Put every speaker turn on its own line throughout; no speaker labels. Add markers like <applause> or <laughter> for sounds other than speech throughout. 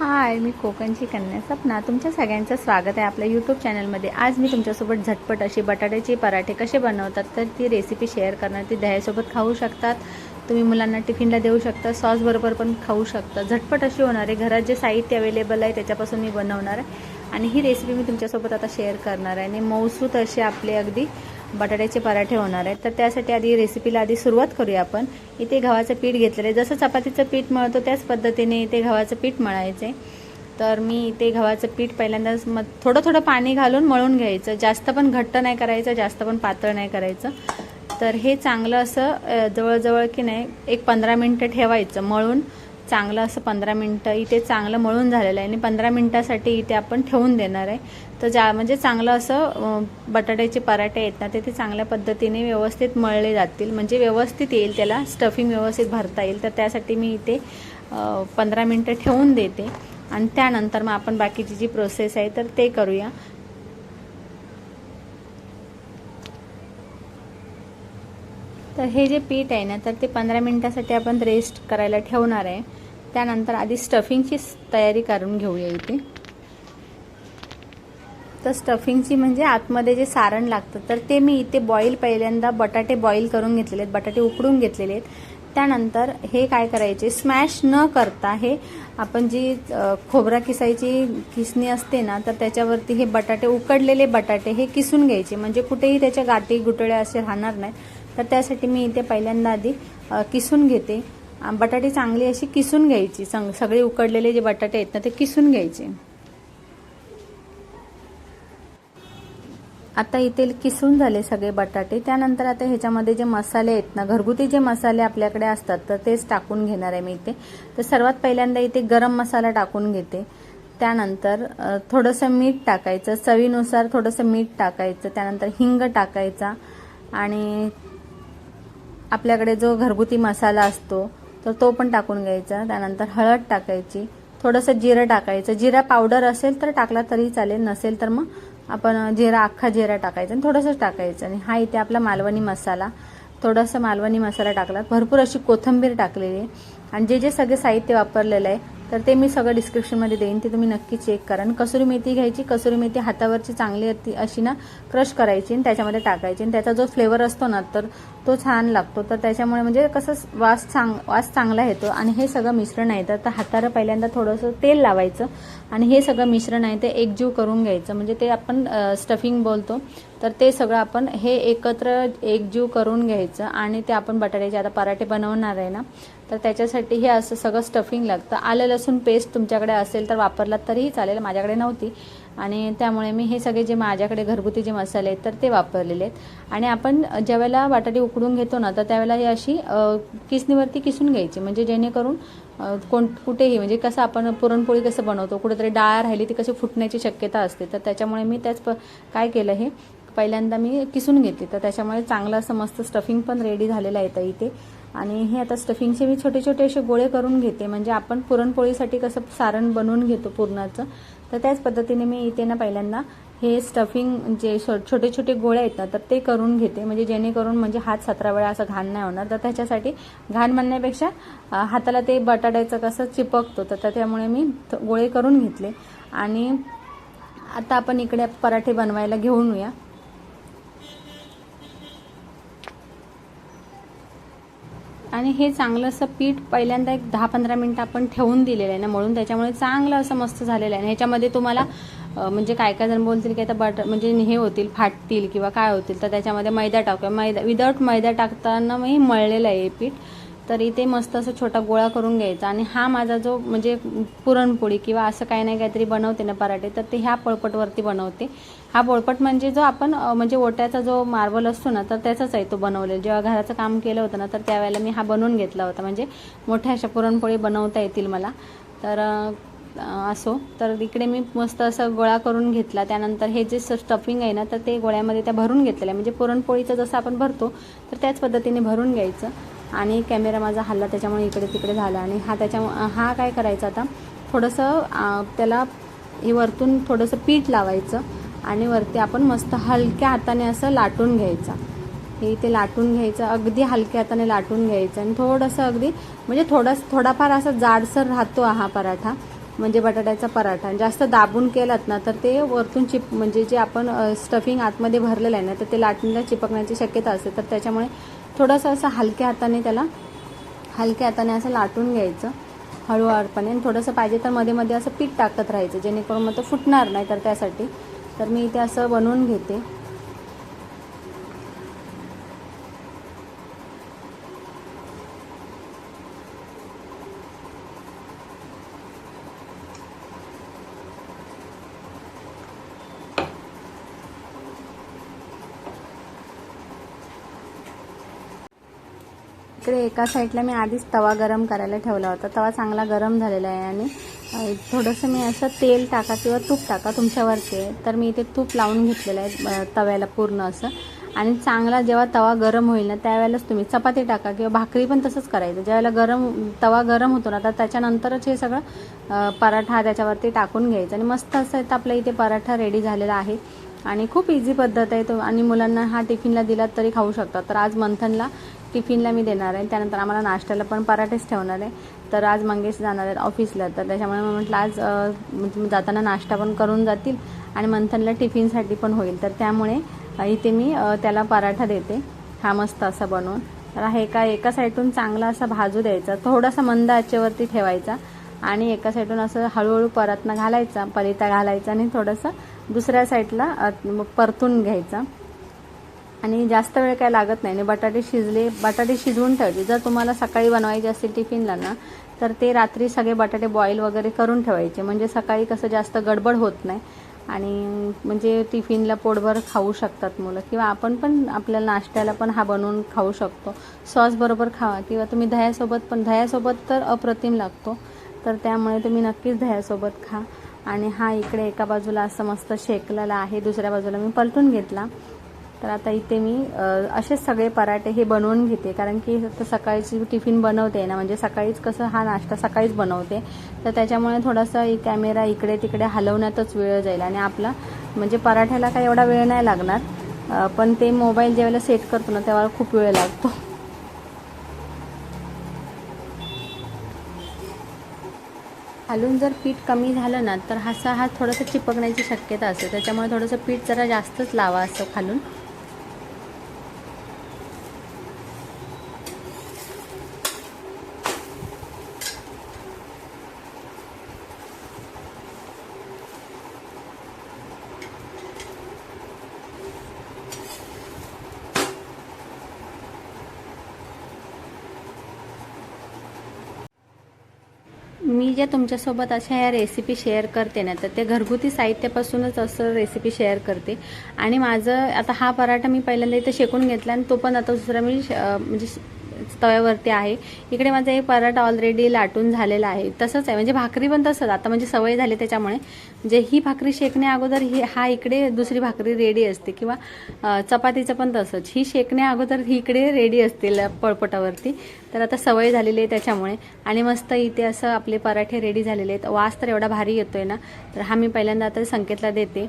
हाय मी कोकणची कन्या सपना. तुमच्या सगळ्यांचं स्वागत आहे आपल्या यूट्यूब चॅनलमध्ये आज मी तुमच्यासोबत झटपट अशी बटाट्याचे पराठे कसे बनवतात तर ती रेसिपी शेअर करणार. ती दह्यासोबत खाऊ शकतात. तुम्ही मुलांना टिफिनला देऊ शकता सॉसबरोबर पण खाऊ शकता. झटपट अशी होणार आहे. घरात जे साहित्य अवेलेबल आहे त्याच्यापासून मी बनवणार आहे. आणि ही रेसिपी मी तुमच्यासोबत आता शेअर करणार आहे. आणि मौसूत असे आपले अगदी बटाट्याचे पराठे होणार आहेत. तर त्यासाठी आधी रेसिपीला आधी सुरुवात करूया आपण. इथे गव्हाचं पीठ घेतलेलं आहे. जसं चपातीचं पीठ मळतो त्याच पद्धतीने इथे गव्हाचं पीठ मळायचं. तर मी इथे गव्हाचं पीठ पहिल्यांदाच मग थोडं थोडं पाणी घालून मळून घ्यायचं. जास्त पण घट्ट नाही करायचं जास्त पण पातळ नाही करायचं. तर हे चांगलं असं जवळजवळ की नाही एक पंधरा मिनटं ठेवायचं मळून. चांगलं असं पंधरा मिनटं इथे चांगलं मळून झालेलं आहे. आणि पंधरा मिनटासाठी इथे आपण ठेवून देणार आहे. तर ज्या म्हणजे चांगलं असं बटाट्याचे पराठे आहेत ना ते ते चांगल्या पद्धतीने व्यवस्थित मळले जातील. म्हणजे व्यवस्थित येईल त्याला स्टफिंग व्यवस्थित भरता येईल. तर त्यासाठी मी इथे पंधरा मिनटं ठेवून देते. आणि त्यानंतर मग आपण बाकीची जी प्रोसेस आहे तर ते करूया. तर हे जे पीठ आहे ना तर ते पंधरा मिनटासाठी आपण रेस्ट करायला ठेवणार आहे. त्यानंतर आधी स्टफिंगची तयारी करून घेऊया इथे. तर स्टफिंगची म्हणजे आतमध्ये जे सारण लागतं तर ते मी इथे बॉईल पहिल्यांदा बटाटे बॉईल करून घेतलेले आहेत बटाटे उकडून घेतलेले आहेत. त्यानंतर हे काय करायचे स्मॅश न करता हे आपण जी खोबरा किसायची किसणी असते ना तर त्याच्यावरती हे बटाटे उकडलेले बटाटे हे किसून घ्यायचे. म्हणजे कुठेही त्याच्या गाठी गुटळ्या असे राहणार नाहीत. तर त्यासाठी मी इथे पहिल्यांदा आधी किसून घेते. बटाटे चांगली अशी किसून घ्यायची. संग सगळे उकडलेले जे बटाटे आहेत ना ते किसून घ्यायचे. आता इथे किसून झाले सगळे बटाटे. त्यानंतर आता ह्याच्यामध्ये जे मसाले आहेत ना घरगुती जे मसाले आपल्याकडे असतात तर तेच टाकून घेणार आहे मी इथे. तर सर्वात पहिल्यांदा इथे गरम मसाला टाकून घेते. त्यानंतर थोडंसं मीठ टाकायचं. चवीनुसार थोडंसं मीठ टाकायचं. त्यानंतर हिंग टाकायचा. आणि आपल्याकडे जो घरगुती मसाला असतो तर तो पण टाकून घ्यायचा. त्यानंतर हळद टाकायची. थोडंसं जिरं टाकायचं. जिरा पावडर असेल तर टाकला तरी चालेल. नसेल तर मग आपण जिरा अख्खा जिरा टाकायचा आणि थोडंसं टाकायचं. आणि हा इथे आपला मालवणी मसाला. थोडासा मालवणी मसाला टाकला. भरपूर अशी कोथिंबीर टाकलेली आहे. आणि जे जे सगळे साहित्य वापरलेलं आहे तर ते मी सगळं डिस्क्रिप्शनमध्ये देईन ते तुम्ही नक्की चेक करा. आणि कसुरी मेथी घ्यायची कसुरी मेथी हातावरची चांगली अति- अशी ना क्रश करायची आणि त्याच्यामध्ये टाकायची. आणि त्याचा जो फ्लेवर असतो ना तर तो छान लागतो. तर त्याच्यामुळे म्हणजे कसं वास चांग वास चांगला येतो. आणि हे सगळं मिश्रण आहे तर तर हाताला पहिल्यांदा थोडंसं तेल लावायचं. आणि हे सगळं मिश्रण आहे ते एकजीव करून घ्यायचं. म्हणजे ते आपण स्टफिंग बोलतो. तर ते सगळं आपण हे एकत्र एकजीव करून घ्यायचं आणि ते आपण बटाट्याचे आता पराठे बनवणार आहे ना तर त्याच्यासाठी हे असं सगळं स्टफिंग लागतं. आलं लसूण पेस्ट तुमच्याकडे असेल तर वापरलात तरीही चालेल माझ्याकडे नव्हती. आणि त्यामुळे मी हे सगळे जे माझ्याकडे घरगुती जे मसाले आहेत तर ते वापरलेले आहेत. आणि आपण ज्यावेळेला बटाटे उकडून घेतो ना तर त्यावेळेला ही अशी किसनीवरती किसणीवरती किसून घ्यायची. म्हणजे जेणेकरून कोण कुठेही म्हणजे कसं आपण पुरणपोळी कसं बनवतो कुठेतरी डाळ राहिली ती कशी फुटण्याची शक्यता असते तर त्याच्यामुळे मी त्याच प काय केलं हे पहिल्यांदा मी किसून घेते. तर त्याच्यामुळे चांगलं असं मस्त स्टफिंग पण रेडी झालेलं आहे तर इथे. आणि हे आता स्टफिंगचे मी छोटे छोटे असे गोळे करून घेते. म्हणजे आपण पुरणपोळीसाठी कसं सारण बनवून घेतो पुरणाचं तर त्याच पद्धतीने मी इथे ना पहिल्यांदा हे स्टफिंग जे छोटे छोटे गोळे आहेत ना तर ते करून घेते. म्हणजे जेणेकरून म्हणजे हात सतरा वेळा असं घाण नाही होणार. तर त्याच्यासाठी घाण म्हणण्यापेक्षा हाताला ते बटाट्याचं कसं चिपकतो तर त्यामुळे मी गोळे करून घेतले. आणि आता आपण इकडे पराठे बनवायला घेऊन येऊया. आणि हे चांगलं असं पीठ पहिल्यांदा एक दहा पंधरा मिनटं आपण ठेवून दिलेलं आहे ना म्हणून त्याच्यामुळे चांगलं असं मस्त झालेलं आहे. आणि ह्याच्यामध्ये तुम्हाला म्हणजे काय काय जण बोलतील की आता बटर म्हणजे हे होतील फाटतील किंवा काय होतील तर त्याच्यामध्ये मैदा टाकूया. मैदा विदाऊट मैदा टाकताना मी मळलेलं आहे हे पीठ. तर इथे मस्त असं छोटा गोळा करून घ्यायचा. आणि हा माझा जो म्हणजे पुरणपोळी किंवा असं काही नाही काहीतरी बनवते ना पराठे तर ते ह्या पोळपटवरती बनवते. हा पोळपट म्हणजे जो आपण म्हणजे ओट्याचा जो मार्बल असतो ना तर त्याचाच आहे तो बनवलेला. जेव्हा घराचं काम केलं होतं ना तर त्यावेळेला मी हा बनवून घेतला होता. म्हणजे मोठ्या अशा पुरणपोळी बनवता येतील मला. तर असो. तर इकडे मी मस्त असं गोळा करून घेतला. त्यानंतर हे जे स्टफिंग आहे ना तर ते गोळ्यामध्ये त्या भरून घेतलेलं आहे. म्हणजे पुरणपोळीचं जसं आपण भरतो तर त्याच पद्धतीने भरून घ्यायचं. आणि कॅमेरा माझा हल्ला त्याच्यामुळे इकडे तिकडे झाला. आणि हा त्याच्या हा काय करायचा आता? थोडंसं त्याला हे वरतून थोडंसं पीठ लावायचं आणि वरती आपण मस्त हलक्या हाताने असं लाटून घ्यायचं. हे ते लाटून घ्यायचं अगदी हलक्या हाताने लाटून घ्यायचं. आणि थोडंसं अगदी म्हणजे थोडं थोडाफार असा जाडसर राहतो हा पराठा म्हणजे बटाट्याचा पराठा. जास्त दाबून केलात ना तर ते वरतून चिप म्हणजे जे आपण स्टफिंग आतमध्ये भरलेलं आहे ना तर ते लाटणीला चिपकण्याची शक्यता असते. तर त्याच्यामुळे थोडंसं असं हलक्या हाताने त्याला हलक्या हाताने असं लाटून घ्यायचं हळूहळूपणे आणि थोडंसं पाहिजे तर मध्ये मध्ये असं पीठ टाकत राहायचं जेणेकरून मग तो फुटणार नाही तर त्यासाठी. तर मी इथे असं बनवून घेते. इकडे एका साईडला मी आधीच तवा गरम करायला ठेवला होता. तवा चांगला गरम झालेला आहे आणि थोडंसं मी असं तेल टाका किंवा तूप टाका तुमच्यावरती. आहे तर मी इथे तूप लावून घेतलेलं आहे तव्याला पूर्ण असं. आणि चांगला जेव्हा तवा गरम होईल ना त्यावेळेलाच तुम्ही चपाती टाका किंवा भाकरी पण तसंच करायचं. ज्यावेळेला गरम तवा गरम होतो ना तर त्याच्यानंतरच हे सगळं पराठा त्याच्यावरती टाकून घ्यायचं. आणि मस्त असं तर आपल्या इथे पराठा रेडी झालेला आहे. आणि खूप इझी पद्धत आहे तो. आणि मुलांना हा टिफिनला दिलात तरी खाऊ शकतात. तर आज मंथनला टिफिनला मी देणार आहे. त्यानंतर आम्हाला नाश्त्याला पण पराठेच ठेवणार आहे. तर आज मंगेश जाणार आहेत ऑफिसला. तर त्याच्यामुळे मग म्हटलं आज म्हणजे जाताना नाश्ता पण करून जातील आणि मंथनला टिफिनसाठी पण होईल. तर त्यामुळे इथे मी त्याला पराठा देते. हा मस्त असा बनवून. तर हा एका एका साईडून चांगला असा भाजू द्यायचा. थोडासा मंद आचेवरती ठेवायचा आणि एका साईडून असं हळूहळू परतनं घालायचा पलिता घालायचा आणि थोडंसं दुसऱ्या साईडला मग परतून घ्यायचा. आणि जास्त वेळ काय लागत नाही. आणि बटाटे शिजले बटाटे शिजवून ठेवले जर तुम्हाला सकाळी बनवायचे असतील टिफिनला ना तर ते रात्री सगळे बटाटे बॉईल वगैरे करून ठेवायचे. म्हणजे सकाळी कसं जास्त गडबड होत नाही. आणि म्हणजे टिफिनला पोटभर खाऊ शकतात मुलं. किंवा आपण पण आपल्या नाश्त्याला पण हा बनवून खाऊ शकतो. सॉस बरोबर खावा. किंवा तुम्ही दह्यासोबत पण दह्यासोबत तर अप्रतिम लागतो. तर त्यामुळे तुम्ही नक्कीच दह्यासोबत खा. आणि हा इकडे एका बाजूला असं मस्त शेकलेला आहे. दुसऱ्या बाजूला मी पलटून घेतला. तर आता इथे मी असेच सगळे पराठे हे बनवून घेते. कारण की तर सकाळची टिफिन बनवते ना म्हणजे सकाळीच कसं हा नाश्ता सकाळीच बनवते. तर त्याच्यामुळे थोडासा कॅमेरा इकडे तिकडे हलवण्यातच वेळ जाईल आणि आपला म्हणजे पराठ्याला काही एवढा वेळ नाही लागणार. पण ते मोबाईल ज्यावेळेला सेट करतो ना तेव्हा खूप वेळ लागतो. हलून जर पीठ कमी झालं ना तर हसा हा थोडंसं चिपकण्याची शक्यता असते. त्याच्यामुळे थोडंसं पीठ जरा जास्तच लावा असं खालून. मी ज्या तुमच्यासोबत अशा या रेसिपी शेअर करते ना तर ते घरगुती साहित्यापासूनच असं रेसिपी शेअर करते. आणि माझं आता हा पराठा मी पहिल्यांदा इथं शेकून घेतला आणि तो पण आता दुसरा मी श- म्हणजे तव्यावरती आहे. इकडे माझा एक पराठा ऑलरेडी लाटून झालेला आहे. तसंच आहे. म्हणजे भाकरी पण तसंच. आता म्हणजे सवय झाली त्याच्यामुळे. म्हणजे ही भाकरी शेकण्या अगोदर ही हा इकडे दुसरी भाकरी रेडी असते किंवा चपातीचं पण तसंच. ही शेकण्या अगोदर ही इकडे रेडी असतील पळपटावरती. तर आता सवय झालेली आहे त्याच्यामुळे. आणि मस्त इथे असं आपले पराठे रेडी झालेले आहेत. वास तर एवढा भारी येतोय ना. तर हा मी पहिल्यांदा आता संकेतला देते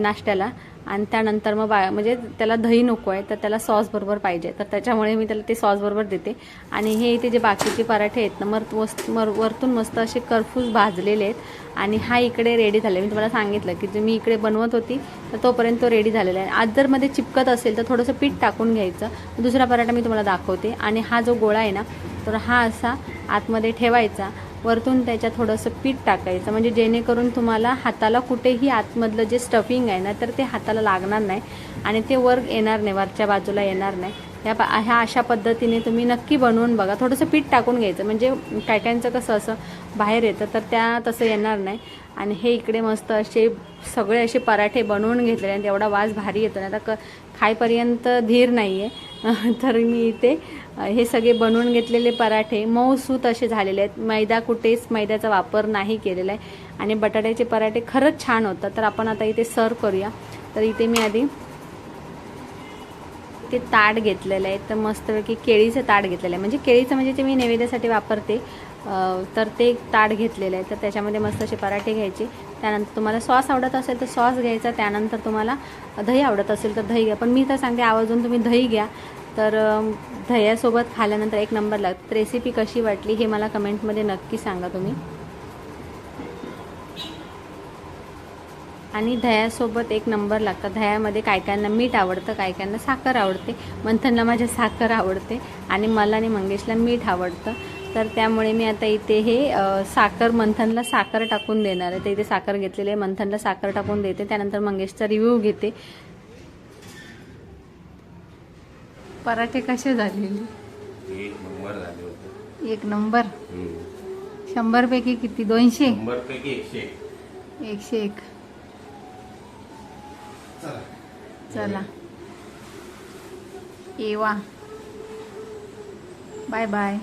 नाश्त्याला. आणि त्यानंतर मग बा म्हणजे त्याला दही नको आहे तर त्याला सॉस बरोबर पाहिजे. तर त्याच्यामुळे मी त्याला ते सॉस बरोबर देते. आणि हे इथे जे बाकीचे पराठे आहेत ना मर वस्त मर वरतून मस्त असे करफूस भाजलेले आहेत. आणि हा इकडे रेडी झाले मी तुम्हाला सांगितलं की जे मी इकडे बनवत होती तर तोपर्यंत तो रेडी झालेला आहे. आज जर मध्ये चिपकत असेल तर थोडंसं पीठ टाकून घ्यायचं. दुसरा पराठा मी तुम्हाला दाखवते. आणि हा जो गोळा आहे ना तर हा असा आतमध्ये ठेवायचा. वरतून त्याच्यात थोडंसं पीठ टाकायचं. म्हणजे जेणेकरून तुम्हाला हाताला कुठेही आतमधलं जे स्टफिंग आहे ना तर ते हाताला लागणार नाही आणि ते वर येणार नाही वरच्या बाजूला येणार नाही. ह्या पा ह्या अशा पद्धतीने तुम्ही नक्की बनवून बघा. थोडंसं पीठ टाकून घ्यायचं. म्हणजे काय कायांचं कसं असं बाहेर येतं तर त्या तसं येणार नाही. आणि हे इकडे मस्त असे सगळे असे पराठे बनवून घेतलेले आणि एवढा वास भारी येतो ना. आता क खायपर्यंत धीर नाही आहे <laughs> तर मी इथे हे सगळे बनवून घेतलेले पराठे मऊसूत असे झालेले आहेत. मैदा कुठेच मैद्याचा वापर नाही केलेला आहे. आणि बटाट्याचे पराठे खरंच छान होतात. तर आपण आता इथे सर्व करूया. तर इथे मी आधी ते ताट घेतलेलं आहे. तर मस्तपैकी केळीचं ताट घेतलेलं आहे. म्हणजे केळीचं म्हणजे ते मी नैवेद्यासाठी वापरते. तर ते ताट घेतलेलं आहे तर त्याच्यामध्ये मस्त असे पराठे घ्यायचे. त्यानंतर तुम्हाला सॉस आवडत असेल तर सॉस घ्यायचा. त्यानंतर तुम्हाला दही आवडत असेल तर दही घ्या. पण मी तर सांगते आवर्जून तुम्ही दही घ्या. तर दह्यासोबत खाल्यानंतर एक नंबर लागतं रेसिपी कशी वाटली हे मला कमेंटमध्ये नक्की सांगा तुम्ही. आणि दह्यासोबत एक नंबर लागतं. दह्यामध्ये काय कायांना मीठ आवडतं काय कायांना साखर आवडते. मंथनला माझ्या साखर आवडते आणि मला आणि मंगेशला मीठ आवडतं. तर त्यामुळे मी आता इथे हे साखर मंथनला साखर टाकून देणार आहे. तर इथे साखर घेतलेली आहे. मंथनला साखर टाकून देते. त्यानंतर मंगेशचा रिव्ह्यू घेते. पराठे कसे झालेले?
एक नंबर झाले होते.
एक नंबर?
हम्म.
शंभर पैकी किती? दोनशे? एकशे एक. चला. येवा. Bye bye.